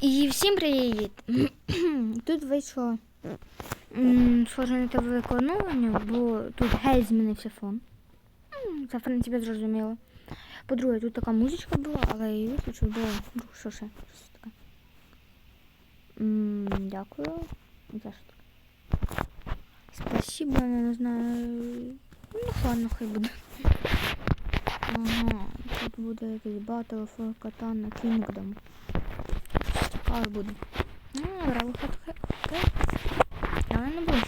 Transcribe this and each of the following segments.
І всім привіт! Тут вийшло схоже на те велике оновлення, бо тут геть змінився фон. Це в принципі зрозуміло. По-друге, тут така музичка була, але її виключив, бо ну, що ще? Що це таке? Дякую. За що таке? Спасибо, я не знаю. Ну, ладно, хай буде. Ага, тут буде якийсь Battle for Katana Kingdom. Цікаво буде. Ну, браво, хат хай. Але не буде.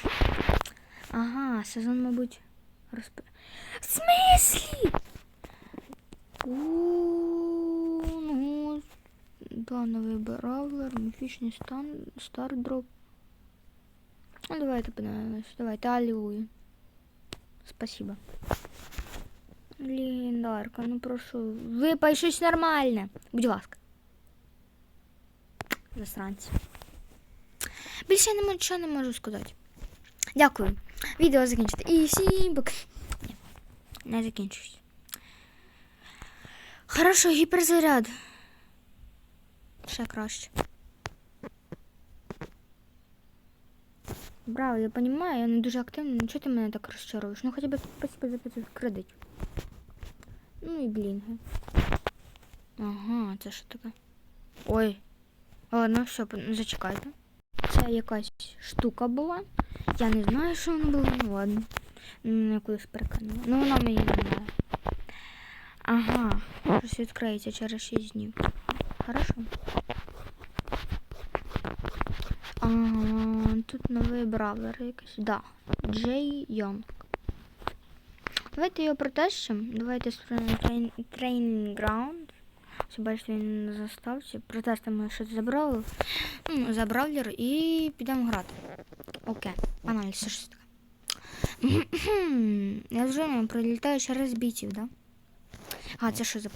Ага, сезон, мабуть, розп... В смислі? У, ну, да, новий бравлер, міфічний стан, стардроп. Ну, давайте подивимось. Давайте, аллилуйя. Спасибо. Легендарка, ну прошу. Випай щось нормальне. Будь ласка. Засранці. Більше я не нічого не можу сказати. Дякую. Відео закінчити. І всім пока. Ні, не закінчуюсь. Хорошо, гіперзаряд. Ще краще. Браво, я понимаю, я не дуже активна, ну чого ти мене так розчаруєш? Ну хоча б спасибо за 500 кредитів. Ну і блінги. Ага, це що таке? Ой. Ладно, все, зачекайте. Це якась штука була. Я не знаю, що вона була. Ну ладно. Ну, я колись перекинула. Ну вона мені не знає. Ага. Щось відкриється через 6 днів. Хорошо. Ага, тут новий бравлер якийсь. Да. Джей Йонг. Давайте його протестимо. Давайте трейн... трейнінг граунд. Все бачите, на заставці. Протестимо, що це за бравлер. Ну, за бравлер і підемо грати. Окей. Аналіз, що ж таке. Я вже прилітаю через бійців, да? А, це що за?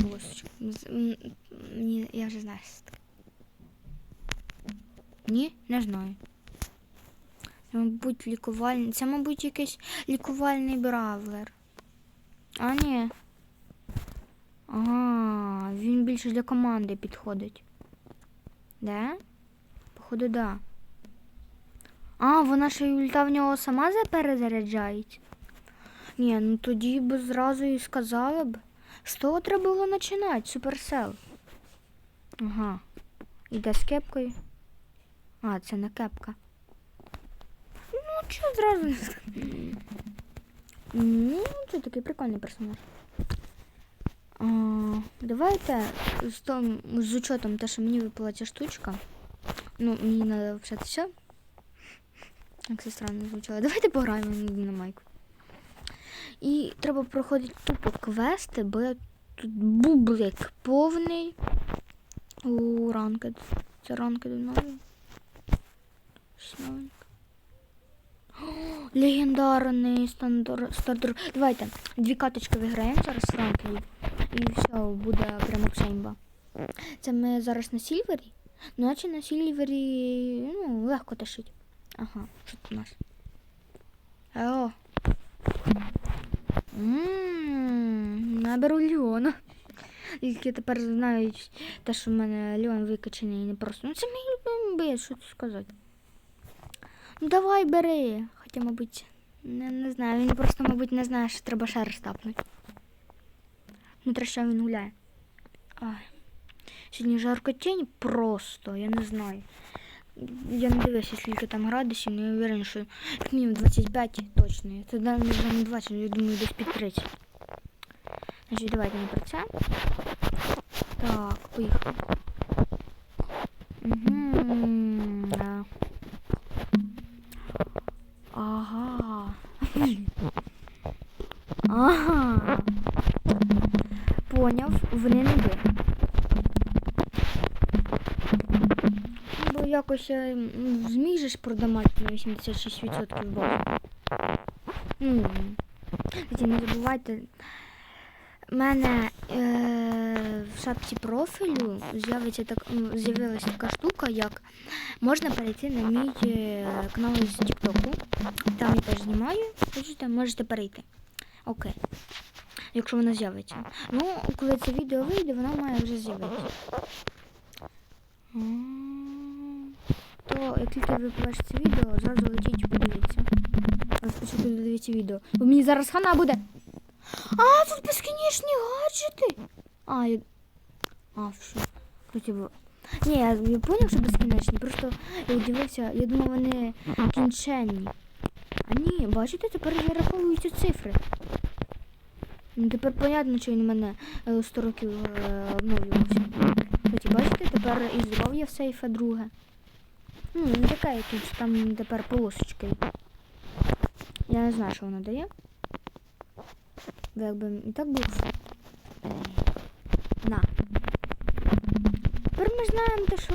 З- я вже знаю. що таке. Ні, не знаю. Це, мабуть, лікувальний. Це, мабуть, якийсь лікувальний бравлер. А, ні. Ага, він більше для команди підходить. Да? Походу, да. А, вона ще й ульта в нього сама за- перезаряджається. Ні, ну тоді б зразу і сказала б. З того треба було починати, суперсел. Ага. Іде з кепкою. А, це не кепка. Ну, чого зразу не сказати? Ну, це такий прикольний персонаж. Давайте з, том, з учетом те, що мені випала ця штучка. Ну, мені треба взагалі все. Як це странно звучало. Давайте пограємо на майку. І треба проходити тупо квести, бо я тут бублик повний. У ранкед. Це ранкед новий. Щось Легендарний стардер. Давайте дві каточки виграємо зараз в ранкеді. І все, буде прямо пшемба. Це ми зараз на сільвері. Наче на сільвері ну, легко тащить. Ага, що тут у нас? О. Ммм, наберу Леона. Тільки тепер знають те, що в мене Леон викачений і не просто. Ну це мій боєць, що тут сказати. Ну давай бери. Хоча, мабуть, не, не знаю, він просто, мабуть, не знає, що треба шер стапнути. Ну, треба, що він гуляє. Ай. Сьогодні жарко тінь просто, я не знаю. Я не дивився, скільки там градусів, не уверен, що як мінімум 25 точно. Це навіть вже не 20, я думаю, десь під 30. Значить, давайте не про це. Так, поїхали. Якось е, зміжеш продамати на 86% базу. Ну, не забувайте. У мене е, в шапці профілю з'явиться так, з'явилася така штука, як можна перейти на мій е, канал з Тіктоку. Там я теж знімаю. Хочете, можете перейти. Окей. Якщо вона з'явиться. Ну, коли це відео вийде, вона має вже з'явитися. М. як тільки ви побачите відео, зразу летіть і подивіться. Спочатку додивіться відео. Бо мені зараз хана буде. А, тут безкінечні гаджети. А, я... А. Хотя б... Ні, я, я поняв, що безкінечні. Просто я дивився, я думав, вони кінченні. А ні, бачите, тепер зараховуються цифри. Ну, тепер понятно, що він мене е, 100 років е, обновлювався. Хоті, бачите, тепер і здоров'я в сейфа друге. Ну, не таке якесь, там тепер полосочки. Я не знаю, що воно дає. Бо якби і так було. На. Тепер ми знаємо те, що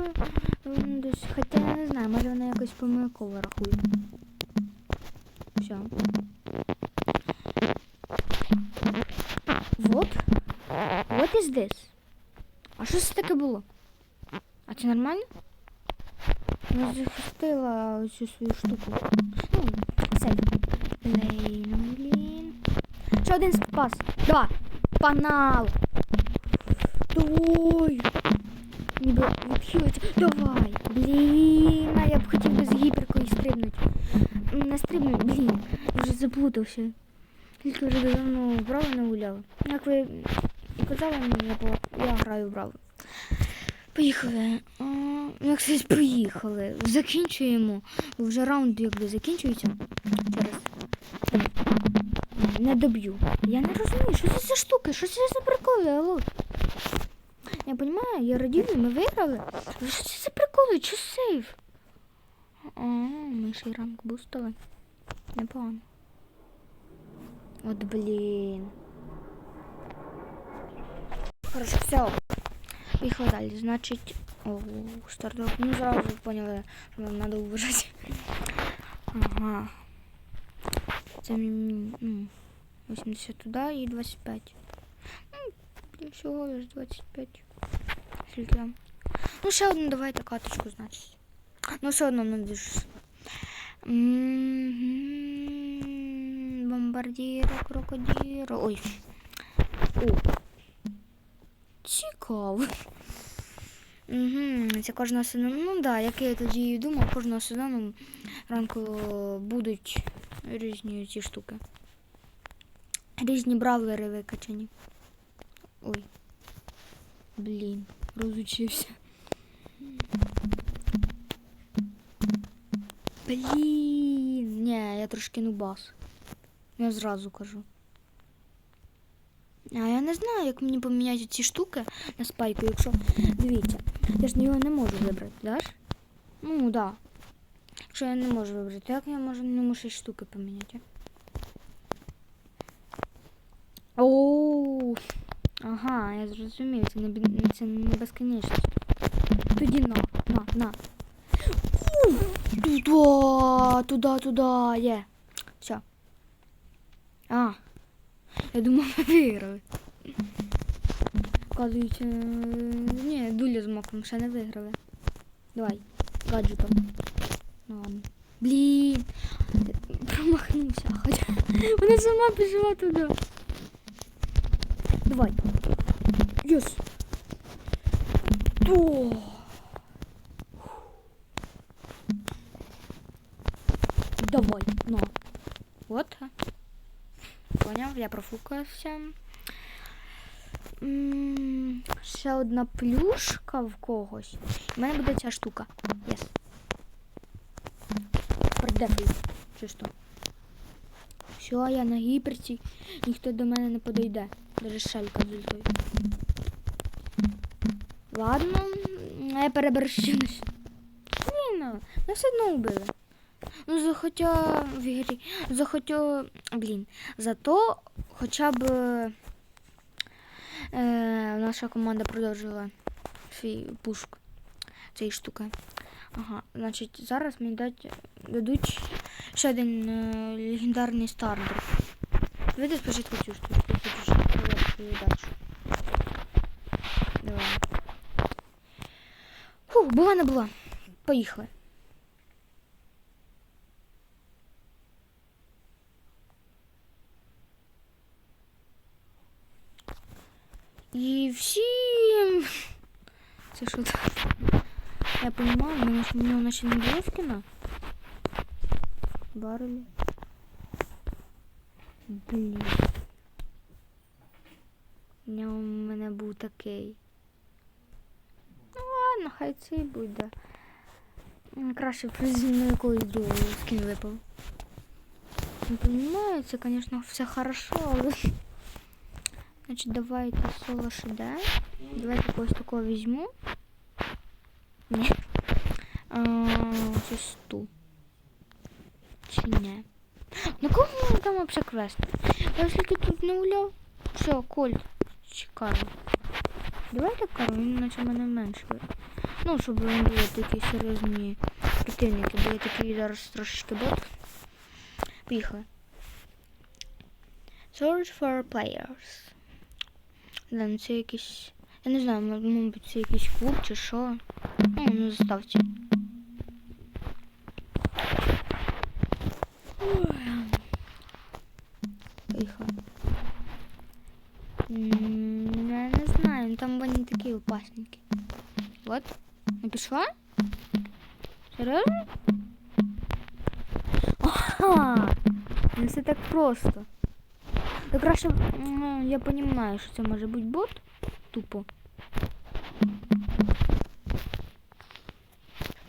десь, хоча я не знаю, може вона якось помилково рахує. Все. Вот. What is this? А що це таке було? А це нормально? Вона захистила цю свою штуку. Ну, сейф. Блін, блін. Ще один спас. Два. Панал. Давай. Ніби відхилиться. Давай. Блін, а я б хотів би з гіперкою стрибнути. Не стрибнути, блін. Вже заплутався. Тільки вже давно вправо не гуляв. Як ви казали мені, я, я граю вправо. Поїхали. Як сказать, поїхали. Закінчуємо. Вже раунд якби закінчується. Через. Не доб'ю. Я не розумію, що це за штуки, що це за приколи, алло. Я розумію, я радію, ми виграли. Але що це за приколи? Чи сейф? А, ми ще й ранг бустили. Непогано. От блін. Хорошо, все. Поїхали далі. Значить, стартап. Ну, зразу поняли, що нам треба вважати. Ага. Це м, ну, 80 туди і 25. Ну, блін, всього лиш 25. Скільки там? Ну, ще одну давайте каточку, значить. Ну, все одно не дуже. М, Бомбардіро, крокодіро. Ой. О. Цікаво. Угу, це кожного сезону. Ну так, да, як я тоді і думав, кожного сезону ранку будуть різні ці штуки. Різні бравлери викачані. Ой. Блін, розучився. Блін, ні, я трошки нубас. Я зразу кажу. А я не знаю, як мені поміняти ці штуки на спайку, якщо. Дивіться, я ж його не можу вибрати, да? Ну, да. Якщо я не можу вибрати, як я можу не можу штуки поміняти? Оу. Ага, я зрозумів, це не, це не безконечність. Тоді на, на, на. Туда, туда, туда, є. Все. А. Я думав, виграли. Оказується, ні, дуля з маком ще не виграли. Давай, гаджетом. Ну ладно. Блін. Промахнувся, хоча. Вона сама пішла туди. Давай. Йос. О. Давай, на. Вот. Поняв, я профукався. М, Ще одна плюшка в когось. У мене буде ця штука. Єс. Продефлю. Чисто. Все, я на гіперці. Ніхто до мене не подойде. Даже шелька з ультою. Ладно, я переборщив. Ні, ну, нас все одно вбили. Ну, захотя в ігрі. Захотя. Блін. Зато хоча б е, наша команда продовжила свій пушк цієї штуки. Ага, значить, зараз мені дать, дадуть ще один е, легендарний стартер. Давайте спочатку цю штуку, я хочу ще свою. Давай. Фух, була не була. Поїхали. І всім. Це що так? Я понимаю, у меня, у меня начали скина. Баррели. Блін. У нього в мене був такий. Ну ладно, хай цей буде. М, Краще мною якоїсь другої скін випав. Не понимаю, це, конечно, все хорошо, але... Значить, давайте соло ШД. Давайте когось такого візьму. Ні. А, Ось ту. Чи ні? Ну кого там вообще квест? Я оскільки тут не уляв. Все, Кольт. Чекаю. Давайте кару, він наче мене менше. Ну, щоб вони були такі серйозні противники, бо я такий зараз трошечки бот. Поїхали. Search for players. Да, ну це якийсь. Я не знаю, м- мабуть, це якийсь клуб чи що. Ну, ну заставте. Поїхали. М, Я не знаю, ну там вони такі опасненькі. Вот. Не пішла? Серйозно? Ага! Не все так просто. Та краще, ну, я розумію, що це може бути бот. Тупо.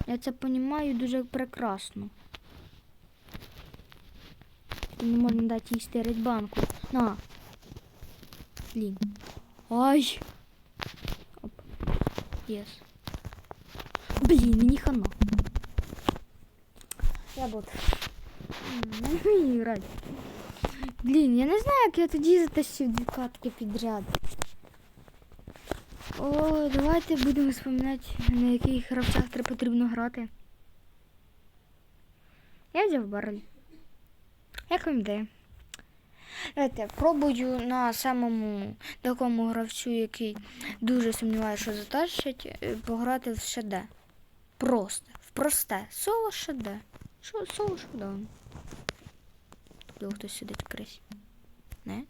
Я це розумію дуже прекрасно. Що Не можна дати їй стереть банку. На. Блін. Ай. Оп. Єс. Блін, мені хана. Я бот. М, Не вмію грати. Блін, я не знаю, як я тоді затащив дві катки підряд. О, давайте будемо вспоминати, на яких гравцях треба потрібно грати. Я взяв барель. Як вам ідея? Знаєте, пробую на самому такому гравцю, який дуже сумніваюся, що затащить, е, пограти в ШД. Просто. В просте. Соло ШД. Соло ШД? Тут хтось сидить в. Не?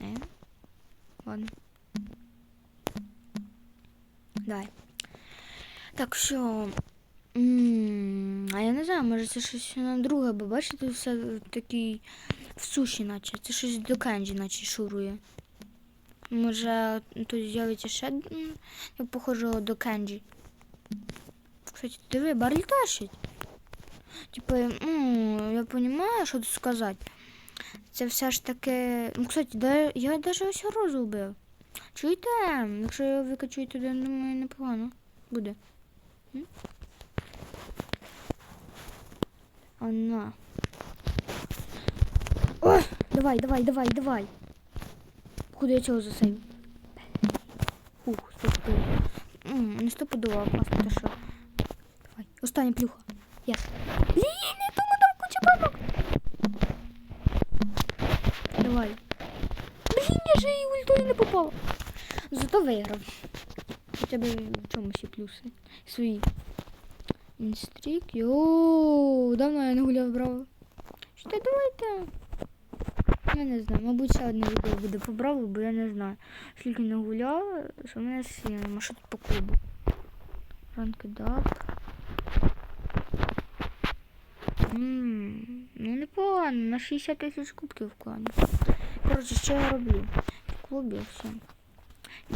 Не? Ладно. Давай. Так, що. М, А я не знаю, може це щось на друге, бо бачите, все такий в суші, наче. Це щось до кенджі, наче шурує. Може тут з'явиться ще м, похожого до кенджі. Кстати, диви, барль тащить. Типу, ну, я розумію, що тут сказати. Це все ж таки. Ну, кстати, да, я навіть ось розу вбив. Чуєте? Якщо я викачую туди, думаю, непогано буде. М? А на. О! Давай, давай, давай, давай. Куди я цього засейв? Ух, стопудово. Не стопудово, а просто що. Давай, остання плюха. Єс. Блін, я думаю, там куча бабок. Давай. Блін, я же і ультою не попав. Зато виграв. Хоча б в чомусь є плюси. Свої. Інстрік. Йоу, давно я не гуляв браво. Що давайте? Я не знаю, мабуть, ще одне відео буде по браво, бо я не знаю. Скільки не гуляв, що в мене сіно. А що тут по клубу? Ранки дап. Ну непогано, на 60 тисяч кубків в клані. Коротше, що я роблю? В клубі все.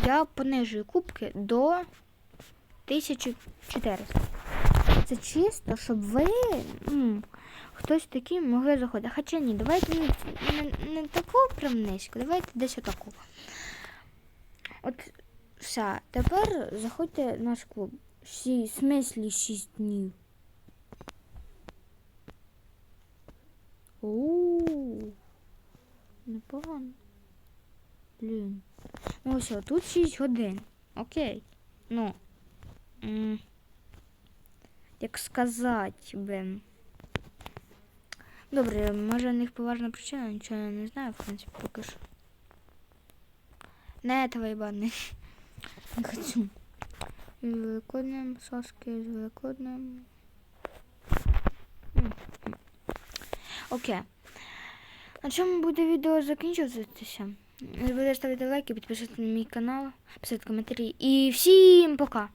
Я понижую кубки до 1400. Це чисто, щоб ви, ну, хтось такий могли заходити. Хоча ні, давайте не, не, не таку прям низько, давайте десь отаку. От все, тепер заходьте в наш клуб. В смислі 6 днів. Оу, непогано. Блін. Ну ось, тут 6 годин. Окей. Ну. Як сказати би. Добре, може в них поважна причина, нічого я не знаю, в принципі, поки що. Не этого ебаный. Не хочу. Великоднем, соски з Великоднем. М, м. Окей. На чому буде відео закінчуватися? Не забудьте ставити лайки, підписатися на мій канал, писати коментарі. І всім пока!